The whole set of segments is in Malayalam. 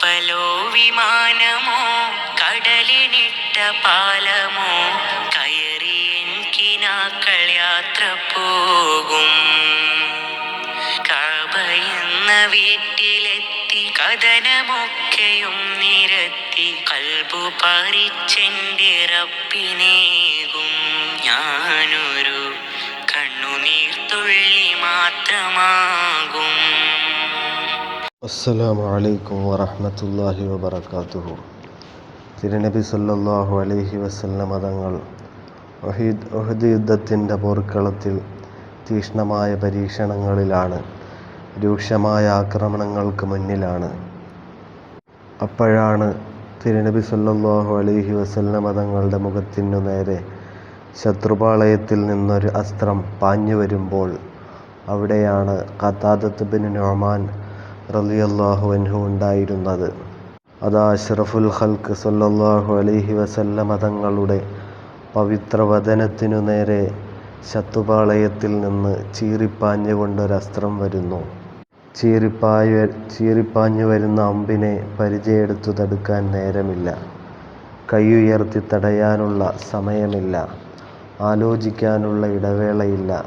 കപ്പലോ വിമാനമോ കടലിനിട്ട പാലമോ കയറി എൻകിനാക്കൾ യാത്ര പോകും. കബ എന്ന വീട്ടിലെത്തി കഥനമൊക്കെയും നിരത്തി കൽബു പറിച്ചെന്റെ റപ്പിനേകും ഞാനൊരു കണ്ണുനീർത്തുള്ളി മാത്രമാകും അസ്സലാമു അലൈക്കും വറഹ്മത്തുള്ളാഹി വബറകാതുഹു. തിരുനബി സല്ലല്ലാഹു അലൈഹി വസല്ലമ തങ്ങൾ ഒഹീദ് ഒഹദ് യുദ്ധത്തിന്റെ പോർക്കളത്തിൽ തീക്ഷ്ണമായ പരീക്ഷണങ്ങളിലാണ് രൂക്ഷമായ ആക്രമണങ്ങൾക്ക് മുന്നിലാണ്. അപ്പോഴാണ് തിരുനബി സല്ലല്ലാഹു അലൈഹി വസല്ലമ തങ്ങളുടെ മുഖത്തിനു നേരെ ശത്രുപാളയത്തിൽ നിന്നൊരു അസ്ത്രം പാഞ്ഞു വരുമ്പോൾ അവിടെയാണ് കത്താദത്ത് ബിൻ നൊമാൻ റളിയല്ലാഹു അൻഹു ഉണ്ടായിരുന്നത്. അതാ അഷ്റഫുൽ ഖൽക്ക് സല്ലല്ലാഹു അലൈഹി വസല്ലമ തങ്ങളുടെ പവിത്ര വദനത്തിനു നേരെ ശത്രുപാളയത്തിൽ നിന്ന് ചീറിപ്പാഞ്ഞുകൊണ്ടൊരസ്ത്രം വരുന്നു. ചീറിപ്പായ ചീറിപ്പാഞ്ഞു വരുന്ന അമ്പിനെ പരിചയെടുത്തു തടുക്കാൻ നേരമില്ല. കൈയുയർത്തി തടയാനുള്ള സമയമില്ല. ആലോചിക്കാനുള്ള ഇടവേളയില്ല.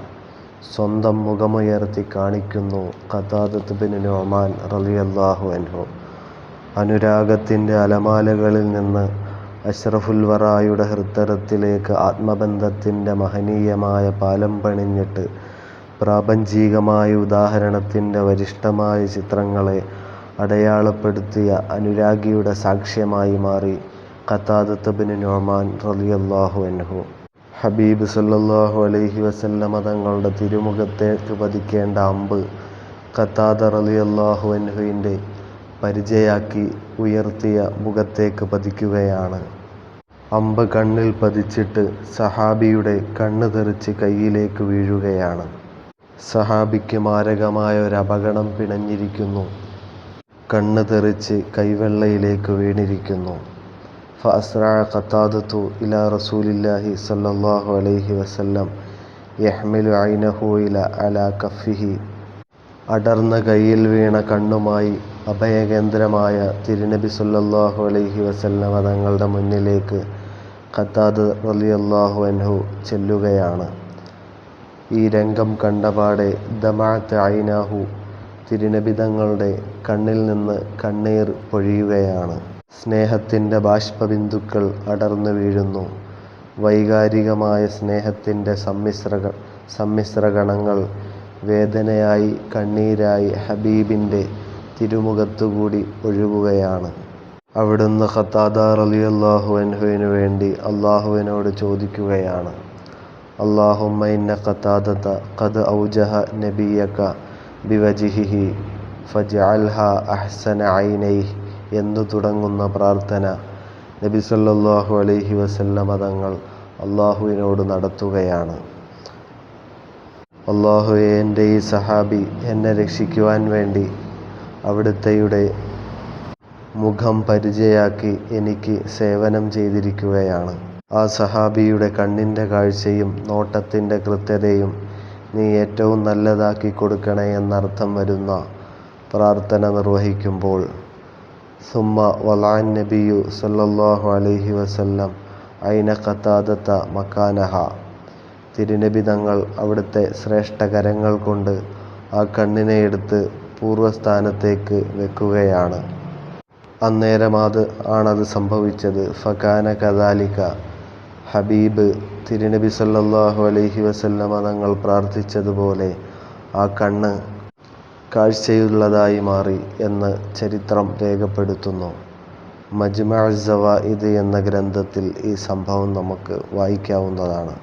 സ്വന്തം മുഖമുയർത്തി കാണിക്കുന്നു ഖതാദത്ത് ബിൻ നൊമാൻ റളിയല്ലാഹു അൻഹു. അനുരാഗത്തിന്റെ അലമാലകളിൽ നിന്ന് അഷ്റഫുൽ വറായുടെ ഹൃദയത്തിലേക്ക് ആത്മബന്ധത്തിന്റെ മഹനീയമായ പാലം പണിഞ്ഞിട്ട് പ്രാപഞ്ചികമായ ഉദാഹരണത്തിന്റെ വരിഷ്ഠമായ ചിത്രങ്ങളെ അടയാളപ്പെടുത്തിയ അനുരാഗിയുടെ സാക്ഷ്യമായി മാറി ഖത്താദത്ത് ബിൻ നൊമാൻ റലിയല്ലാഹു അൻഹു. ഹബീബ് സല്ലല്ലാഹു അലൈഹി വസല്ലമ തങ്ങളുടെ തിരുമുഖത്തേക്ക് പതിക്കേണ്ട അമ്പ് ഖത്താദ റളിയല്ലാഹു അൻഹുവിന്റെ പരിചയാക്കി ഉയർത്തിയ മുഖത്തേക്ക് പതിക്കുകയാണ്. അമ്പ് കണ്ണിൽ പതിച്ചിട്ട് സഹാബിയുടെ കണ്ണ് തെറിച്ച് കയ്യിലേക്ക് വീഴുകയാണ്. സഹാബിക്ക് മാരകമായ ഒരു അപകടം പിണഞ്ഞിരിക്കുന്നു. കണ്ണ് തെറിച്ച് കൈവെള്ളയിലേക്ക് വീണിരിക്കുന്നു. فأسرع قتادة إلى رسول الله صلى الله عليه وسلم يحمل عينه إلى على كفه അടർന്ന കയ്യിൽ വീണ കണ്ണുമായി അഭയകേന്ദ്രമായ തിരുനബി സല്ലല്ലാഹു അലൈഹി വസല്ലമ തങ്ങളുടെ മുന്നിലേക്ക് ഖത്താദ് റളിയല്ലാഹു അൻഹു ചെല്ലുകയാണ് ഈ രംഗം കണ്ടപാടെ ദമാഅത്ത് ഐനാഹു തിരുനബി തങ്ങളുടെ കണ്ണിൽ നിന്ന് കണ്ണീർ പൊഴിയുകയാണ് സ്നേഹത്തിന്റെ ബാഷ്പബിന്ദുക്കൾ അടർന്നു വീഴുന്നു. വൈകാരികമായ സ്നേഹത്തിന്റെ സമ്മിശ്ര സമ്മിശ്രഗണങ്ങൾ വേദനയായി കണ്ണീരായി ഹബീബിന്റെ തിരുമുഖത്തുകൂടി ഒഴുകുകയാണ്. അവിടുന്ന് ഖത്താദ റളിയല്ലാഹു അൻഹുവിനു വേണ്ടി അള്ളാഹുവിനോട് ചോദിക്കുകയാണ്. ഇന്ന ഖത്താദത ഖദ് ഔജഹ നബിയക ബിവജിഹിഹി ഫജ്അൽഹാ അഹ്സന ഐനൈഹി. എന്നു തുടങ്ങുന്ന പ്രാർത്ഥന? നബി സല്ലാഹു അലൈഹി വസല്ല മതങ്ങൾ അള്ളാഹുവിനോട് നടത്തുകയാണ്. അള്ളാഹുവെ എന്റെ ഈ സഹാബി എന്നെ രക്ഷിക്കുവാൻ വേണ്ടി അവിടുത്തെയുടെ മുഖം പരിചയാക്കി എനിക്ക് സേവനം ചെയ്തിരിക്കുകയാണ്. ആ സഹാബിയുടെ കണ്ണിന്റെ കാഴ്ചയും നോട്ടത്തിന്റെ കൃത്യതയും നീ ഏറ്റവും നല്ലതാക്കി കൊടുക്കണേ എന്നർത്ഥം വരുന്ന പ്രാർത്ഥന നിർവഹിക്കുമ്പോൾ സുമ്മ النبي صلى الله عليه وسلم ഐന ഖത്താദത്ത മക്കാനഹ തിരുനബി തങ്ങൾ അവിടുത്തെ ശ്രേഷ്ഠ കരങ്ങൾ കൊണ്ട് ആ കണ്ണിനെ എടുത്ത് പൂർവസ്ഥാനത്തേക്ക് വെക്കുകയാണ്. അന്നേരം അത് ആണത് സംഭവിച്ചത്. ഫകാന കദാലിക. ഹബീബ് തിരുനബി സല്ലല്ലാഹു അലൈഹി വസല്ലമ തങ്ങൾ പ്രാർത്ഥിച്ചതുപോലെ ആ കണ്ണ് കാഴ്ചയുള്ളതായി മാറി എന്ന് ചരിത്രം രേഖപ്പെടുത്തുന്നു. മജ്മഅ സവാഇദ് എന്ന ഗ്രന്ഥത്തിൽ ഈ സംഭവം നമുക്ക് വായിക്കാവുന്നതാണ്.